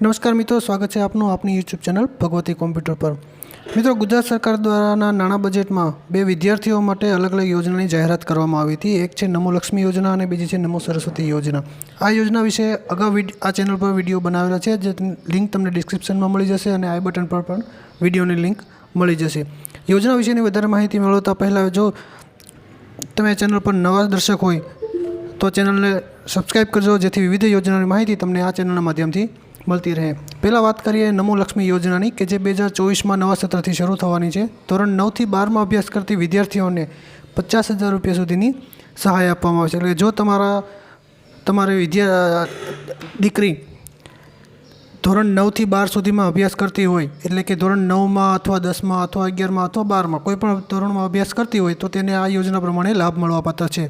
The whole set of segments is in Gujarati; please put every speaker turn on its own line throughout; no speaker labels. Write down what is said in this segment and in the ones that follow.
નમસ્કાર મિત્રો, સ્વાગત છે આપનું આપની યુટ્યુબ ચેનલ ભગવતી કોમ્પ્યુટર પર. મિત્રો, ગુજરાત સરકાર દ્વારાના નાણાં બજેટમાં બે વિદ્યાર્થીઓ માટે અલગ અલગ યોજનાની જાહેરાત કરવામાં આવી હતી. એક છે નમો લક્ષ્મી યોજના અને બીજી છે નમો સરસ્વતી યોજના. આ યોજના વિશે અગાઉ આ ચેનલ પર વીડિયો બનાવેલા છે, જે લિંક તમને ડિસ્ક્રિપ્શનમાં મળી જશે અને આઈ બટન પર પણ વિડીયોની લિંક મળી જશે. યોજના વિશેની વધારે માહિતી મેળવતા પહેલાં જો તમે ચેનલ પર નવા દર્શક હોય, તો ચેનલને સબસ્ક્રાઈબ કરજો, જેથી વિવિધ યોજનાની માહિતી તમને આ ચેનલના માધ્યમથી મળતી રહે. પહેલાં વાત કરીએ નમો લક્ષ્મી યોજનાની કે જે બે હજાર ચોવીસમાં નવા સત્રથી શરૂ થવાની છે. ધોરણ નવથી બારમાં અભ્યાસ કરતી વિદ્યાર્થીઓને પચાસ હજાર રૂપિયા સુધીની સહાય આપવામાં આવશે એટલે જો તમારા, તમારી વિદ્યા, દીકરી ધોરણ નવથી બાર સુધીમાં અભ્યાસ કરતી હોય, એટલે કે ધોરણ નવમાં અથવા દસમાં અથવા અગિયારમાં અથવા બારમાં કોઈ પણ ધોરણમાં અભ્યાસ કરતી હોય, તો તેને આ યોજના પ્રમાણે લાભ મળવાપાત્ર છે.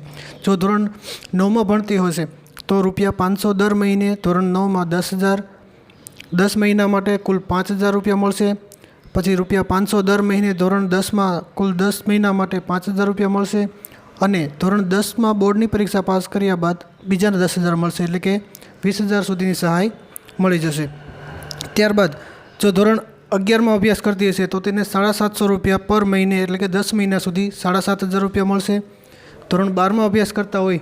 જો ધોરણ નવમાં ભણતી હશે, તો રૂપિયા પાંચસો દર મહિને ધોરણ નવમાં દસ હજાર દસ મહિના માટે કુલ પાંચ હજાર રૂપિયા મળશે. પછી રૂપિયા પાંચસો દર મહિને ધોરણ દસમાં કુલ દસ મહિના માટે પાંચ હજાર રૂપિયા મળશે અને ધોરણ દસમાં બોર્ડની પરીક્ષા પાસ કર્યા બાદ બીજાને દસ હજાર મળશે, એટલે કે વીસ હજાર સુધીની સહાય મળી જશે. ત્યારબાદ જો ધોરણ અગિયારમાં અભ્યાસ કરતી હશે, તો તેને સાડા સાતસો રૂપિયા પર મહિને, એટલે કે દસ મહિના સુધી સાડા સાત હજાર રૂપિયા મળશે. ધોરણ બારમાં અભ્યાસ કરતા હોય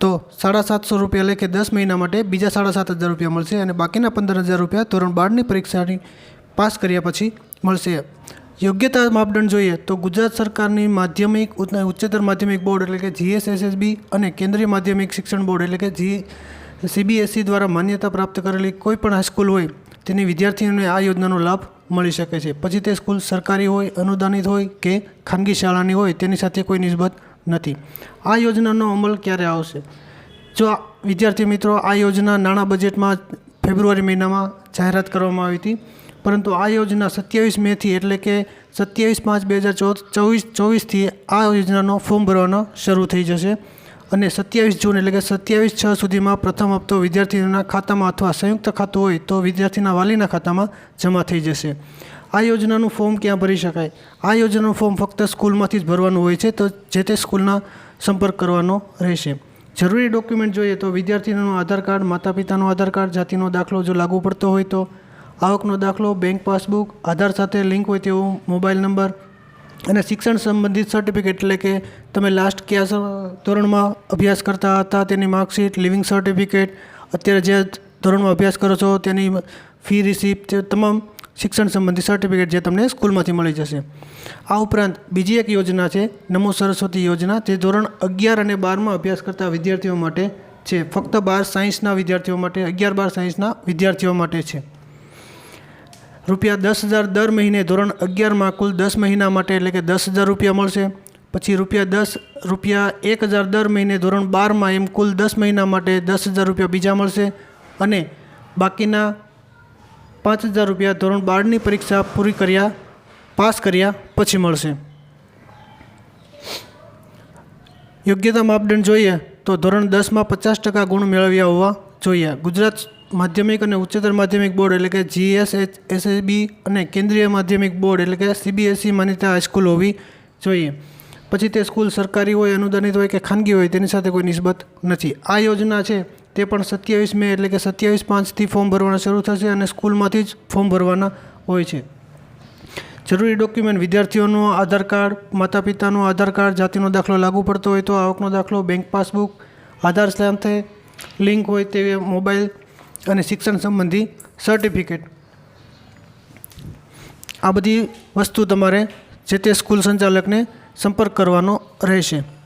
તો સાડા સાતસો રૂપિયા કે દસ મહિના માટે બીજા સાડા સાત હજાર રૂપિયા મળશે અને બાકીના પંદર હજાર રૂપિયા ધોરણ બારની પરીક્ષાની પાસ કર્યા પછી મળશે. યોગ્યતા માપદંડ જોઈએ તો ગુજરાત સરકારની માધ્યમિક ઉચ્ચતર માધ્યમિક બોર્ડ એટલે કે જીએસએસએસબી અને કેન્દ્રીય માધ્યમિક શિક્ષણ બોર્ડ એટલે કે જી, સીબીએસઈ દ્વારા માન્યતા પ્રાપ્ત કરેલી કોઈ પણ હાઈસ્કૂલ હોય તેની વિદ્યાર્થીઓને આ યોજનાનો લાભ મળી શકે છે. પછી તે સ્કૂલ સરકારી હોય, અનુદાનિત હોય કે ખાનગી શાળાની હોય તેની સાથે કોઈ નિસ્બત નથી. આ યોજનાનો અમલ ક્યારે આવશે? જો વિદ્યાર્થી મિત્રો, આ યોજના નાણાં બજેટમાં ફેબ્રુઆરી મહિનામાં જાહેરાત કરવામાં આવી હતી. પરંતુ આ યોજના સત્યાવીસ મેથી એટલે કે સત્યાવીસ પાંચ બે હજાર ચોવીસ, ચોવીસથી આ યોજનાનો ફોર્મ ભરવાનો શરૂ થઈ જશે. અને સત્યાવીસ જૂન એટલે કે સત્યાવીસ છ સુધીમાં પ્રથમ હપ્તો વિદ્યાર્થીઓના ખાતામાં અથવા સંયુક્ત ખાતું હોય તો વિદ્યાર્થીના વાલીના ખાતામાં જમા થઈ જશે. આ યોજનાનું ફોર્મ ક્યાં ભરી શકાય? આ યોજનાનું ફોર્મ ફક્ત સ્કૂલમાંથી જ ભરવાનું હોય છે, તો જે તે સ્કૂલના સંપર્ક કરવાનો રહેશે. જરૂરી ડોક્યુમેન્ટ જોઈએ તો વિદ્યાર્થીનું આધાર કાર્ડ માતા પિતાનો આધાર કાર્ડ, જાતિનો દાખલો જો લાગુ પડતો હોય તો આવકનો દાખલો, બેંક પાસબુક, આધાર સાથે લિંક હોય તેવો મોબાઈલ નંબર અને શિક્ષણ સંબંધિત સર્ટિફિકેટ એટલે કે તમે લાસ્ટ કયા ધોરણમાં અભ્યાસ કરતા હતા તેની માર્કશીટ, લિવિંગ સર્ટિફિકેટ, અત્યારે જે ધોરણમાં અભ્યાસ કરો છો તેની ફી, રિસિપ્ટ તમામ શિક્ષણ સંબંધી સર્ટિફિકેટ જે તમને સ્કૂલમાંથી મળી જશે. આ ઉપરાંત બીજી એક યોજના છે, નમો સરસ્વતી યોજના. જે ધોરણ અગિયાર અને બારમાં અભ્યાસ કરતા વિદ્યાર્થીઓ માટે છે. ફક્ત બાર સાયન્સના વિદ્યાર્થીઓ માટે, અગિયાર બાર સાયન્સના વિદ્યાર્થીઓ માટે છે. રૂપિયા દસ હજાર દર મહિને ધોરણ અગિયારમાં કુલ દસ મહિના માટે એટલે કે દસ હજાર રૂપિયા મળશે. પછી રૂપિયા દસ, રૂપિયા એક હજાર દર મહિને ધોરણ બારમાં એમ કુલ દસ મહિના માટે દસ હજાર રૂપિયા બીજા મળશે. અને બાકીના પાંચ હજાર રૂપિયા ધોરણ બારની પરીક્ષા પૂરી કર્યા, પાસ કર્યા, પછી મળશે. યોગ્યતા માપદંડ જોઈએ તો ધોરણ દસમાં પચાસ ટકા ગુણ મેળવ્યા હોવા જોઈએ. ગુજરાત માધ્યમિક અને ઉચ્ચતર માધ્યમિક બોર્ડ એટલે કે જીએસ એસએસબી અને કેન્દ્રીય માધ્યમિક બોર્ડ એટલે કે સીબીએસઈ માન્યતા હાઈસ્કૂલ હોવી જોઈએ. પછી તે સ્કૂલ સરકારી હોય, અનુદાનિત હોય કે ખાનગી હોય તેની સાથે કોઈ નિસ્બત નથી. આ યોજના છે તે પણ સત્યાવીસ મે એટલે કે સત્યાવીસ પાંચથી ફોર્મ ભરવાના શરૂ થશે અને સ્કૂલમાંથી જ ફોર્મ ભરવાના હોય છે. જરૂરી ડોક્યુમેન્ટ, વિદ્યાર્થીઓનો આધાર કાર્ડ માતા પિતાનો આધાર કાર્ડ, જાતિનો દાખલો લાગુ પડતો હોય તો આવકનો દાખલો, બેંક પાસબુક, આધાર સાથે લિંક હોય તે મોબાઈલ અને શિક્ષણ સંબંધી સર્ટિફિકેટ. આ બધી વસ્તુ તમારે જે તે સ્કૂલ સંચાલકને સંપર્ક કરવાનો રહેશે.